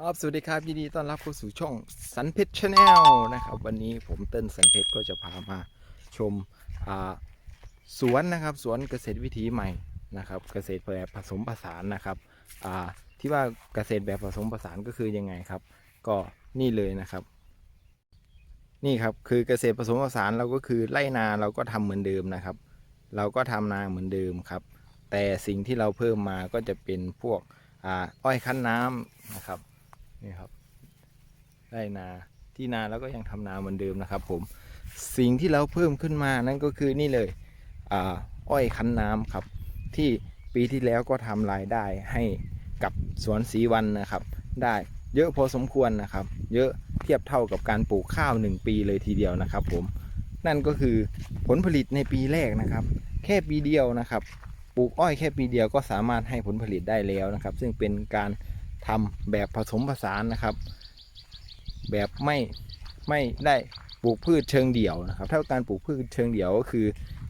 ครับสวัสดีครับยินดีต้อนรับเข้าสู่ช่องสันเพชรชาแนลนะครับ วันนี้ผมเติ้ลสันเพชรก็จะพามาชมสวนนะครับสวนเกษตรวิถีใหม่นะครับ เกษตรแบบผสมผสานนะครับที่ว่าเกษตรแบบผสมผสานก็คือยังไงครับ ก็นี่เลยนะครับ นี่ครับคือเกษตรผสมผสานเราก็คือไร่นาเราก็ทำเหมือนเดิมนะครับ เราก็ทำนาเหมือนเดิมครับ แต่สิ่งที่เราเพิ่มมาก็จะเป็นพวกอ้อยคั้นน้ำนะครับ นี่ครับไร่นาที่นาแล้วก็ยังทำนาเหมือนเดิมนะครับ ผมสิ่งที่เราเพิ่มขึ้นมานั่นก็คือนี่เลยอ่าอ้อยคั้นน้ำครับ ที่ปีที่แล้วก็ทำรายได้ให้กับสวนสีวันนะครับ ได้เยอะพอสมควรนะครับ เยอะเทียบเท่ากับการปลูกข้าว 1 ปีเลยทีเดียวนะครับ ผมนั่นก็คือผลผลิตในปีแรกนะครับ แค่ปีเดียวนะครับ ปลูกอ้อยแค่ปีเดียวก็สามารถให้ผลผลิตได้แล้วนะครับ ซึ่งเป็นการ ทำแบบผสมผสานนะครับ แบบไม่ไม่ได้ปลูกพืชเชิงเดี่ยวนะครับ ถ้าการปลูกพืชเชิงเดี่ยวก็คือ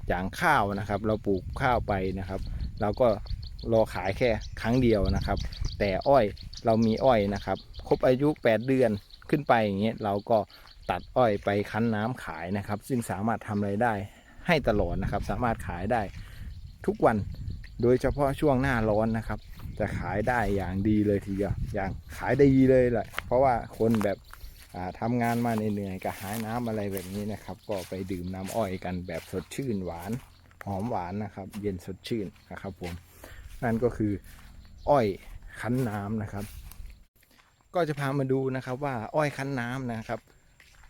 อย่างข้าวนะครับ เราปลูกข้าวไปนะครับ เราก็รอขายแค่ครั้งเดียวนะครับ แต่อ้อยเรามีอ้อยนะครับ ครบอายุ 8 เดือนขึ้นไปอย่างเงี้ยเราก็ตัดอ้อยไปคั้นน้ำขายนะครับ ซึ่งสามารถทำรายได้ให้ตลอดนะครับ สามารถขายได้ทุกวัน โดยเฉพาะช่วงหน้าร้อนนะครับ จะขายได้อย่างดีเลยทีเดียวอย่างขายได้ดีเลยแหละเพราะว่าคนแบบอ่าทำงานมาเหนื่อยๆกระหายน้ำอะไรแบบนี้นะครับ ก็ไปดื่มน้ำอ้อยกันแบบสดชื่นหวานหอมหวานนะครับ เย็นสดชื่นนะครับผมนั่นก็คืออ้อยคั้นน้ำนะครับ ก็จะพามาดูนะครับว่าอ้อยคั้นน้ำนะครับ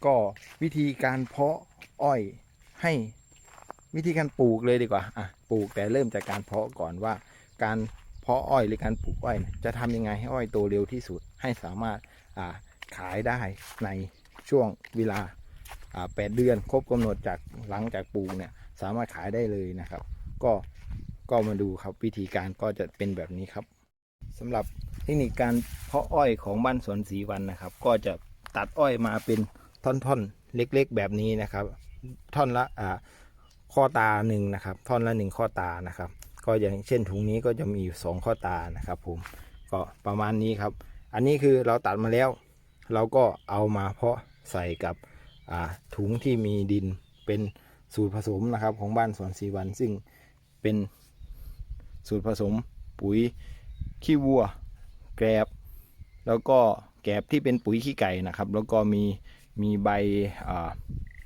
ก็วิธีการเพาะอ้อยให้ วิธีการปลูกเลยดีกว่าอะปลูกแต่เริ่มจากการเพาะก่อนว่า การเพาะอ้อยหรือการปลูกอ้อยจะทำยังไงให้อ้อยโตเร็วที่สุด ให้สามารถอ่าขายได้ในช่วงเวลาอ่าแปดเดือนครบกำหนดจากหลังจากปลูกเนี่ยสามารถขายได้เลยนะครับ ก็ก็มาดูครับวิธีการก็จะเป็นแบบนี้ครับสำหรับเทคนิคการเพาะอ้อยของบ้านสวนสีวันนะครับ ก็จะตัดอ้อยมาเป็นท่อนๆเล็กๆ แบบนี้นะครับ ท่อนละอ่า ข้อตาหนึ่งนะครับ ท่อนละหนึ่งข้อตานะครับ ก็อย่างเช่นถุงนี้ก็จะมีอยู่สองข้อตานะครับ ผมก็ประมาณนี้ครับ อันนี้คือเราตัดมาแล้ว เราก็เอามาเพาะใส่กับถุงที่มีดินเป็นสูตรผสมนะครับ ของบ้านสวนสีวัน ซึ่งเป็นสูตรผสมปุ๋ยขี้วัว แกลบแล้วก็แกลบที่เป็นปุ๋ยขี้ไก่นะครับ แล้วก็มี มีใบ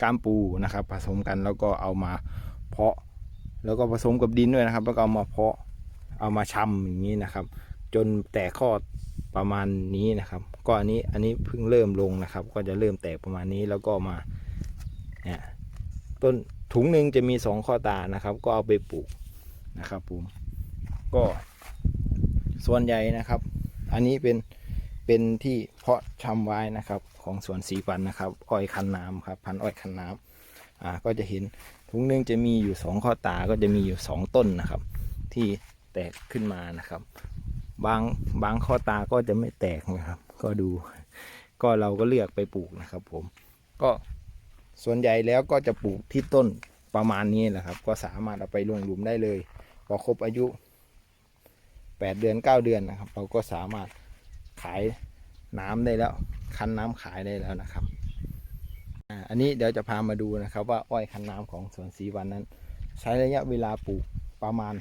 ก้ามปูนะครับ ผสมกันแล้วก็เอามาเพาะ แล้วก็ผสมกับดินด้วยนะครับ แล้วก็เอามาเพาะเอามาชำอย่างนี้นะครับ จนแตกข้อประมาณนี้นะครับ ก็อันนี้อันนี้เพิ่งเริ่มลงนะครับ ก็จะเริ่มแตกประมาณนี้แล้วก็มาเนี่ยต้นถุงหนึ่งจะมีสองข้อตานะครับ ก็เอาไปปลูกนะครับผมก็ส่วนใหญ่นะครับ อันนี้เป็น เป็นที่เพาะชำไว้นะครับของสวนสีฟันนะครับ อ้อยคันน้ำครับพันอ้อยคันน้ำอ่าก็จะเห็นถุงหนึงจะมีอยู่สองข้อตาก็จะมีอยู่สองต้นนะครับ ที่แตกขึ้นมานะครับ บางบางข้อตาก็จะไม่แตกนะครับ ก็ดู ก็เราก็เลือกไปปลูกนะครับ ผมก็ส่วนใหญ่แล้วก็จะปลูกที่ต้นประมาณนี้แหละครับ ก็สามารถเอาไปลงหลุมได้เลยพอครบอายุ 8 เดือน 9 เดือนนะครับ เราก็สามารถ ขายน้ำได้แล้ว คั้นน้ำขายได้แล้วนะครับอันนี้เดี๋ยวจะพามาดูนะครับ ว่าอ้อยคันน้ำของสวนสีวันนั้น ใช้ระยะเวลาปลูกประมาณ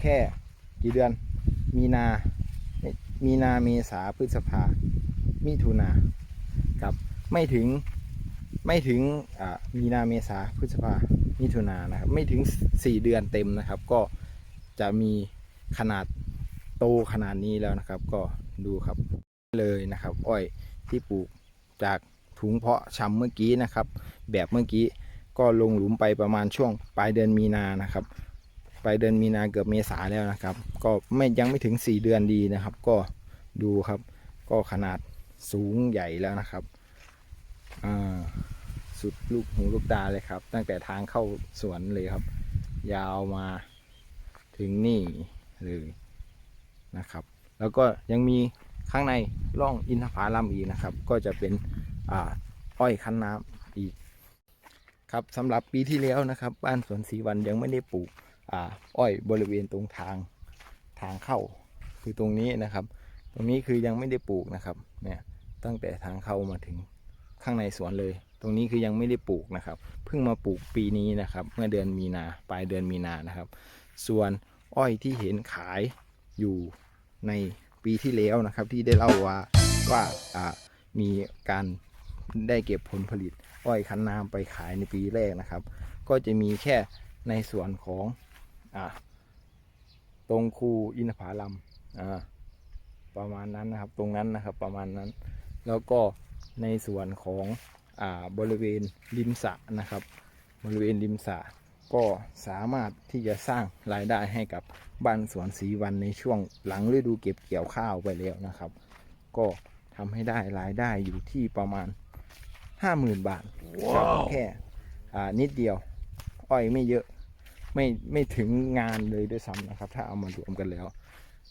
แค่กี่เดือน มีนา มีนาเมษาพฤษภา มิถุนาครับไม่ถึงไม่ถึงอ่ามีนาเมษาพฤษภา มิถุนานะครับ ไม่ถึง 4 เดือนเต็มนะครับ ก็จะมีขนาด โตขนาดนี้แล้วนะครับ ก็ดูครับเลยนะครับ อ้อยที่ปลูกจากถุงเพาะชำเมื่อกี้นะครับ แบบเมื่อกี้ก็ลงหลุมไปประมาณช่วงปลายเดือนมีนานะครับ ปลายเดือนมีนาเกือบเมษาแล้วนะครับ ก็ไม่ยังไม่ถึง 4 เดือนดีนะครับ ก็ดูครับ ก็ขนาดสูงใหญ่แล้วนะครับสุดลูกหูลูกตาเลยครับ ตั้งแต่ทางเข้าสวนเลยครับ ยาวมาถึงนี่เลย นะครับ แล้วก็ยังมีข้างในร่องอินทผลัมอีกนะครับ ก็จะเป็นอ้อยคั้นน้ำอีก ครับสำหรับปีที่แล้วนะครับ บ้านสวนสีวันยังไม่ได้ปลูกออ้อยบริเวณตรงทางทางเข้า คือตรงนี้นะครับ ตรงนี้คือยังไม่ได้ปลูกนะครับเนี่ยตั้งแต่ทางเข้ามาถึงข้างในสวนเลย ตรงนี้คือยังไม่ได้ปลูกนะครับ เพิ่งมาปลูกปีนี้นะครับ เมื่อเดือนมีนาปลายเดือนมีนานะครับ ส่วนอ้อยที่เห็นขาย อยู่ในปีที่แล้วนะครับ ที่ได้เล่าว่าว่ามีการได้เก็บผลผลิต อ้อยคันน้ำไปขายในปีแรกนะครับ ก็จะมีแค่ในส่วนของอตรงคูอินทผลัมประมาณนั้นนะครับ ตรงนั้นนะครับประมาณนั้น แล้วก็ในส่วนของอบริเวณริมสะนะครับ บริเวณริมสะ ก็สามารถที่จะสร้างรายได้ให้กับบ้านสวนสีวันในช่วงหลังฤดูเก็บเกี่ยวข้าวไปแล้วนะครับ ก็ทำให้ได้รายได้อยู่ที่ประมาณ 50,000 บาทครับแค่อ่านิดเดียว อ้อยไม่เยอะไม่ไม่ถึงงานเลยด้วยซ้ำนะครับ ถ้าเอามารวมกันแล้ว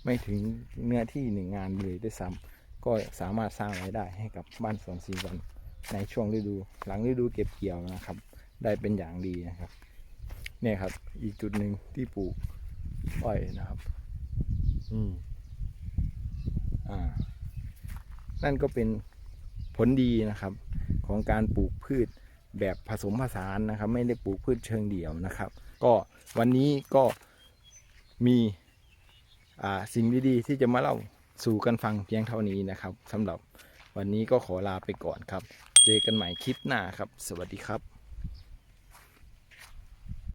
ไม่ถึงเนื้อที่หนึ่งงานเลยด้วยซ้ำก็สามารถสร้างรายได้ให้กับบ้านสวนสีวันในช่วงฤดู หลังฤดูเก็บเกี่ยวนะครับ ได้เป็นอย่างดีนะครับ เนี่ยครับ อีกจุดหนึ่งที่ปลูกอ้อยนะครับ อืมอ่า นั่นก็เป็นผลดีนะครับ ของการปลูกพืชแบบผสมผสานนะครับ ไม่ได้ปลูกพืชเชิงเดี่ยวนะครับ ก็วันนี้ก็มีอ่าสิ่งดีๆ ที่จะมาเล่าสู่กันฟังเพียงเท่านี้นะครับสำหรับวันนี้ก็ขอลาไปก่อนครับ เจอกันใหม่คลิปหน้าครับ สวัสดีครับ